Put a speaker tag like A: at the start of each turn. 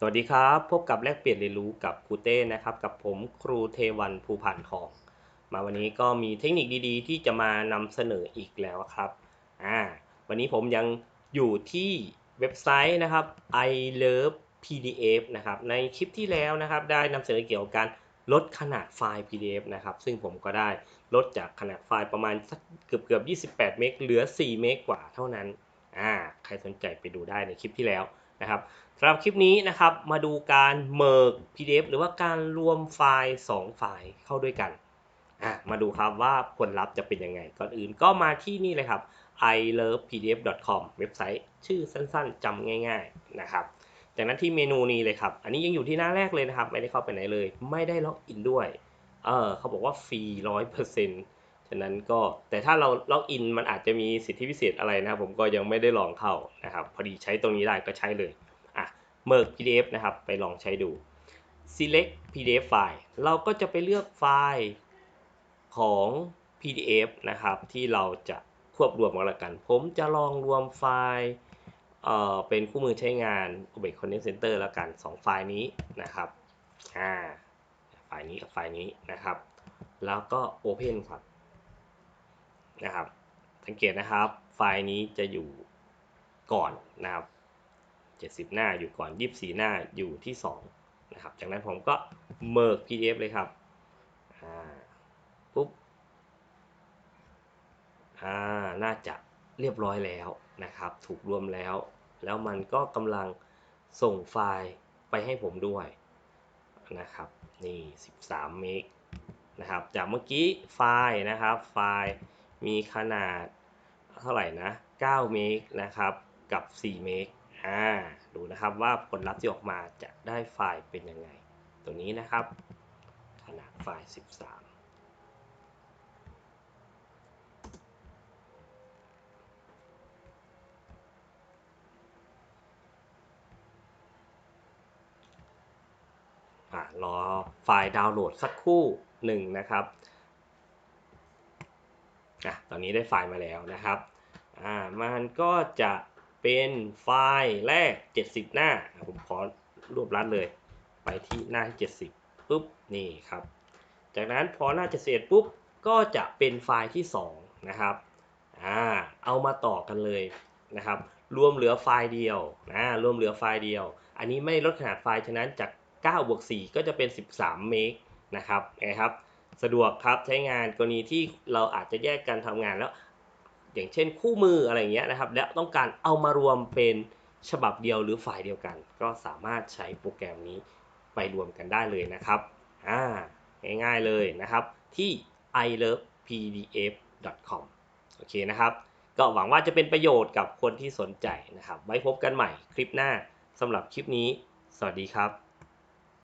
A: สวัสดีครับ พบกับแลกเปลี่ยนเรียนรู้กับครูเต้นะครับ กับผมครูเทวันภูผ่านทอง มาวันนี้ก็มีเทคนิคดีๆ ที่จะมานำเสนออีกแล้วครับอ่าวันนี้ผมยังอยู่ที่เว็บไซต์นะครับ i love pdf นะครับในคลิปที่แล้วนะครับ ได้นำเสนอเกี่ยวกับการลดขนาดไฟล์ pdf นะครับ ซึ่งผมก็ได้ลดจากขนาดไฟล์ประมาณสักเกือบเกือบ28 เมกเหลือ 4 เมกกว่าเท่านั้นอ่าใครสนใจไปดูได้ในคลิปที่แล้ว นะครับสำหรับคลิปนี้นะครับมาดูการเมิร์ก PDF หรือว่าการรวมไฟล์ 2 ไฟล์เข้าด้วยกันอะมาดูครับว่าผลลัพธ์จะเป็นยังไง ก่อนอื่นก็มาที่นี่เลยครับ i love pdf com เว็บไซต์ชื่อสั้นๆจำง่าย ๆนะครับ จากนั้นที่เมนูนี้เลยครับ อันนี้ยังอยู่ที่หน้าแรกเลยนะครับ ไม่ได้เข้าไปไหนเลย ไม่ได้ล็อกอินด้วย เออเขาบอกว่าฟรีร้อยเปอร์เซ็นต์ ฉะนั้นก็แต่ถ้าเราล็อกอินมันอาจจะมีสิทธิพิเศษอะไรนะครับ ผมก็ยังไม่ได้ลองเข้านะครับ พอดีใช้ตรงนี้ได้ก็ใช้เลยอะ merge pdf นะครับ ไปลองใช้ดู select pdf ไฟล์เราก็จะไปเลือกไฟล์ของ pdf นะครับ ที่เราจะควบรวมกันละกัน ผมจะลองรวมไฟล์เอ่อเป็นคู่มือใช้งาน Object Content Center ละกัน 2 ไฟล์นี้นะครับอ่าไฟล์นี้กับไฟล์นี้นะครับ แล้วก็ Open ครับ นะครับ สังเกตนะครับ ไฟล์นี้จะอยู่ก่อนนะครับ 70 หน้าอยู่ก่อน 24 หน้าอยู่ที่ 2 นะครับ จากนั้นผมก็ merge pdf เลยครับอ่าปุ๊บอ่าน่าจะเรียบร้อยแล้วนะครับ ถูกรวมแล้ว แล้วมันก็กำลังส่งไฟล์ไปให้ผมด้วยนะครับ นี่ 13 เมกนะครับ จากเมื่อกี้ไฟล์นะครับ ไฟล์ มีขนาดเท่าไหร่นะ9เมกนะครับกับ4เมกอ่าดูนะครับว่าผลลัพธ์ที่ออกมาจะได้ไฟล์เป็นยังไง ตัวนี้นะครับ ขนาดไฟล์ 13อ่ารอไฟล์ดาวน์โหลดสักคู่หนึ่งนะครับ อะตอนนี้ได้ไฟล์มาแล้วนะครับอ่ามันก็จะเป็นไฟล์แรก 70 หน้า ผมขอรวบรัดเลย ไปที่หน้า 70ปุ๊บนี่ครับ จากนั้นพอหน้าจะเสร็จปุ๊บก็จะเป็นไฟล์ที่ 2 นะครับอ่าเอามาต่อกันเลยนะครับ รวมเหลือไฟล์เดียวนะรวมเหลือไฟล์เดียว อันนี้ไม่ลดขนาดไฟล์ฉะนั้นจาก9บวก4ก็จะเป็น 13 เมกนะครับนะครับ สะดวกครับใช้งานกรณีที่เราอาจจะแยกกันทำงานแล้ว อย่างเช่นคู่มืออะไรเงี้ยนะครับ และต้องการเอามารวมเป็นฉบับเดียวหรือไฟล์เดียวกัน ก็สามารถใช้โปรแกรมนี้ไปรวมกันได้เลยนะครับอ่าง่ายๆเลยนะครับ ที่ i love pdf com โอเคนะครับ ก็หวังว่าจะเป็นประโยชน์กับคนที่สนใจนะครับ ไว้พบกันใหม่คลิปหน้าสำหรับคลิปนี้ สวัสดีครับ